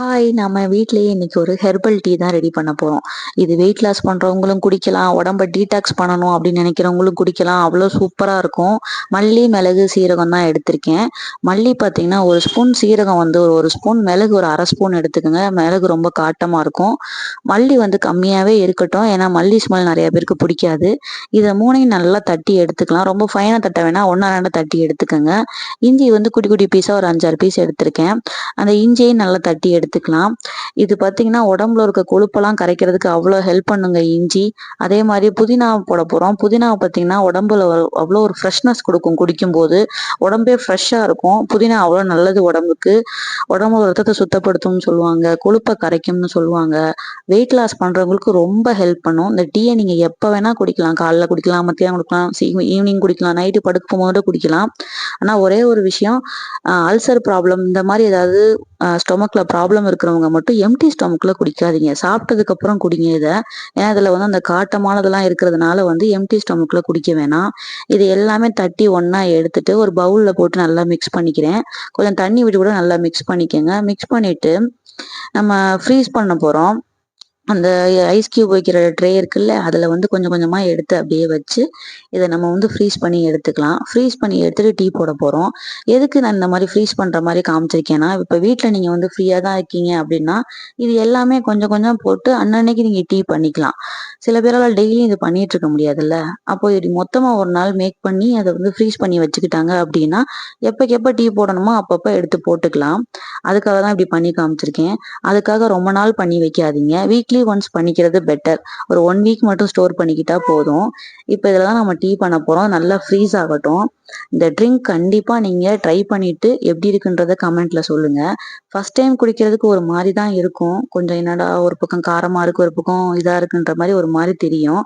Hi நம்ம வீட்லயே இன்னைக்கு ஒரு ஹெர்பல் டீ தான் ரெடி பண்ண போறோம். இது வெயிட் லாஸ் பண்றவங்களும் குடிக்கலாம் உடம்ப டீடாக்ஸ் பண்ணணும் அப்படின்னு நினைக்கிறவங்களும் குடிக்கலாம். அவ்வளோ சூப்பரா இருக்கும். மல்லி மிளகு சீரகம் தான் எடுத்திருக்கேன். மல்லி பார்த்தீங்கன்னா ஒரு ஸ்பூன் சீரகம் வந்து ஒரு ஸ்பூன் மிளகு ஒரு அரை ஸ்பூன் எடுத்துக்கோங்க. மிளகு ரொம்ப காட்டமா இருக்கும். மல்லி வந்து கம்மியாவே இருக்கட்டும். ஏன்னா மல்லி ஸ்மெல் நிறைய பேருக்கு பிடிக்காது. இதை மூணையும் நல்லா தட்டி எடுத்துக்கலாம். ரொம்ப ஃபைனாக தட்ட வேணால் ஒன்றா ரெண்டு தட்டி எடுத்துக்கோங்க. இஞ்சி வந்து குட்டி குட்டி பீஸாக ஒரு அஞ்சாறு பீஸ் எடுத்திருக்கேன். அந்த இஞ்சியையும் நல்லா தட்டி எடுத்து எடுத்துக்கலாம். இது பார்த்தீங்கன்னா உடம்புல இருக்க கொழுப்பெல்லாம் கரைக்கிறதுக்கு அவ்வளோ ஹெல்ப் பண்ணுங்க இஞ்சி. அதே மாதிரி புதினா போட போகிறோம் புதினா பார்த்தீங்கன்னா உடம்புல அவ்வளோ ஒரு ஃப்ரெஷ்னஸ் கொடுக்கும் குடிக்கும்போது. உடம்பே ஃப்ரெஷ்ஷாக இருக்கும். புதினா அவ்வளோ நல்லது உடம்புக்கு. உடம்பு ரத்தத்தை சுத்தப்படுத்தும்னு சொல்லுவாங்க. கொழுப்பை கரைக்கும்னு சொல்லுவாங்க. வெயிட் லாஸ் பண்ணுறவங்களுக்கு ரொம்ப ஹெல்ப் பண்ணும். இந்த டீயை நீங்கள் எப்போ வேணால் குடிக்கலாம். காலைல குடிக்கலாம் மத்தியானம் குடிக்கலாம் ஈவினிங் குடிக்கலாம் நைட்டு படுக்கும் போது குடிக்கலாம். ஆனால் ஒரே ஒரு விஷயம் அல்சர் ப்ராப்ளம் இந்த மாதிரி ஏதாவது ஸ்டொமக்கில் ப்ராப்ளம் இருக்கிறவங்க மட்டும் எம்டி ஸ்டொமக்கில் குடிக்காதீங்க. சாப்பிட்டதுக்கு அப்புறம் குடிங்க இதை. ஏன்னா இதில் வந்து அந்த காட்டமானதெல்லாம் இருக்கிறதுனால வந்து எம்டி ஸ்டொமக்கில் குடிக்க வேணாம். இது எல்லாமே தட்டி ஒன்றா எடுத்துட்டு ஒரு பவுலில் போட்டு நல்லா மிக்ஸ் பண்ணிக்கிறேன். கொஞ்சம் தண்ணி விட்டு கூட நல்லா மிக்ஸ் பண்ணிக்கோங்க. மிக்ஸ் பண்ணிவிட்டு நம்ம ஃப்ரீஸ் பண்ண போகிறோம் அந்த ஐஸ் கியூப் வைக்கிற ட்ரே இருக்குல்ல அதில் வந்து கொஞ்சம் கொஞ்சமாக எடுத்து அப்படியே வச்சு இதை நம்ம வந்து ஃப்ரீஸ் பண்ணி எடுத்துக்கலாம். ஃப்ரீஸ் பண்ணி எடுத்துகிட்டு டீ போட போகிறோம் எதுக்கு நான் இந்த மாதிரி ஃப்ரீஸ் பண்ணுற மாதிரி காமிச்சிருக்கேன்னா இப்போ வீட்டில் நீங்கள் வந்து ஃப்ரீயாக தான் இருக்கீங்க அப்படின்னா இது எல்லாமே கொஞ்சம் கொஞ்சம் போட்டு அன்னன்னைக்கு நீங்கள் டீ பண்ணிக்கலாம். சில பேரால் டெய்லியும் இது பண்ணிட்டு இருக்க முடியாதுல்ல. அப்போ இது மொத்தமாக ஒரு நாள் மேக் பண்ணி அதை வந்து ஃப்ரீஸ் பண்ணி வச்சுக்கிட்டாங்க அப்படின்னா எப்போக்கு எப்போ டீ போடணுமோ அப்பப்போ எடுத்து போட்டுக்கலாம். அதுக்காக தான் இப்படி பண்ணி காமிச்சிருக்கேன். அதுக்காக ரொம்ப நாள் பண்ணி வைக்காதீங்க. வீக்லி ஒன்ஸ் பண்ணிக்கிறது பெட்டர் ஒரு ஒன் வீக் மட்டும் ஸ்டோர் பண்ணிக்கிட்டா போதும். இப்போ இதில் தான் நம்ம டீ பண்ண போகிறோம் நல்லா ஃப்ரீஸ் ஆகட்டும். இந்த ட்ரிங்க் கண்டிப்பாக நீங்கள் ட்ரை பண்ணிவிட்டு எப்படி இருக்குன்றத கமெண்ட்டில் சொல்லுங்கள் ஃபஸ்ட் டைம் குடிக்கிறதுக்கு ஒரு மாதிரி தான் இருக்கும். கொஞ்சம் என்னடா ஒரு பக்கம் காரமாக இருக்குது ஒரு பக்கம் இதாக இருக்குன்ற மாதிரி ஒரு மாதிரி தெரியும்.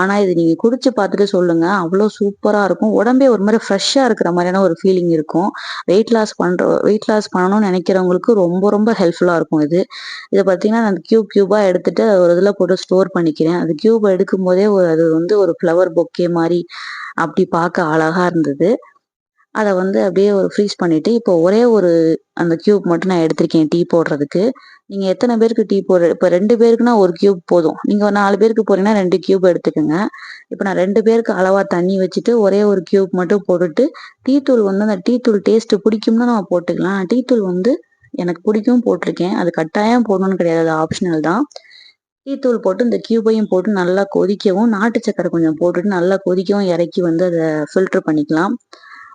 ஆனால் இது நீங்கள் குடிச்சு பார்த்துட்டு சொல்லுங்கள் அவ்வளோ சூப்பராக இருக்கும். உடம்பே ஒரு மாதிரி ஃப்ரெஷ்ஷாக இருக்கிற மாதிரியான ஒரு ஃபீலிங் இருக்கும். வெயிட் லாஸ் பண்ணுற வெயிட் லாஸ் பண்ணணும்னு நினைக்கிறவங்களுக்கு ரொம்ப ரொம்ப ஹெல்ப்ஃபுல்லாக இருக்கும் இது. இதை பார்த்தீங்கன்னா நான் க்யூப் க்யூபாக எடுத்துட்டு ஒரு இதில் போட்டு ஸ்டோர் பண்ணிக்கிறேன். அது க்யூப் எடுக்கும் போதே ஒரு அது வந்து ஒரு ஃப்ளவர் பொக்கே மாதிரி அப்படி பார்க்க அழகா இருந்தது. அதை வந்து அப்படியே ஒரு ஃப்ரீஸ் பண்ணிட்டு இப்போ ஒரே ஒரு அந்த கியூப் மட்டும் நான் எடுத்திருக்கேன் டீ போடுறதுக்கு. நீங்கள் எத்தனை பேருக்கு டீ போடுற இப்போ ரெண்டு பேருக்குன்னா ஒரு கியூப் போதும். நீங்கள் ஒரு நாலு பேருக்கு போறீங்கன்னா ரெண்டு கியூப் எடுத்துக்கோங்க. இப்போ நான் ரெண்டு பேருக்கு அளவாக தண்ணி வச்சுட்டு ஒரே ஒரு கியூப் மட்டும் போட்டுட்டு டீ தூள் வந்து அந்த டீ தூள் டேஸ்ட் பிடிக்கும்னா நம்ம போட்டுக்கலாம். டீ தூள் வந்து எனக்கு பிடிக்கும் போட்டிருக்கேன். அது கட்டாயம் போடணும்னு கிடையாது. அது ஆப்ஷனல் தான். டீத்தூள் போட்டு இந்த கியூபையும் போட்டு நல்லா கொதிக்கவும் நாட்டு சக்கரை கொஞ்சம் போட்டுட்டு நல்லா கொதிக்கவும் இறக்கி வந்து அதை ஃபில்ட்ரு பண்ணிக்கலாம்.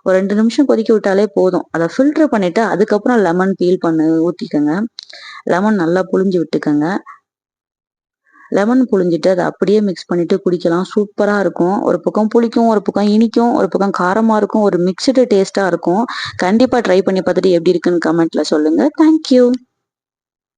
ஒரு ரெண்டு நிமிஷம் கொதிக்க விட்டாலே போதும். அதை ஃபில்டர் பண்ணிட்டு அதுக்கப்புறம் லெமன் பீல் பண்ணு ஊற்றிக்கோங்க லெமன் நல்லா புழிஞ்சு விட்டுக்கோங்க. லெமன் புழிஞ்சிட்டு அதை அப்படியே மிக்ஸ் பண்ணிட்டு குடிக்கலாம். சூப்பராக இருக்கும். ஒரு பக்கம் புளிக்கும் ஒரு பக்கம் இனிக்கும் ஒரு பக்கம் காரமாக இருக்கும் ஒரு மிக்சடு டேஸ்ட்டாக இருக்கும். கண்டிப்பாக ட்ரை பண்ணி பார்த்துட்டு எப்படி இருக்குன்னு கமெண்ட்ல சொல்லுங்கள் தேங்க்யூ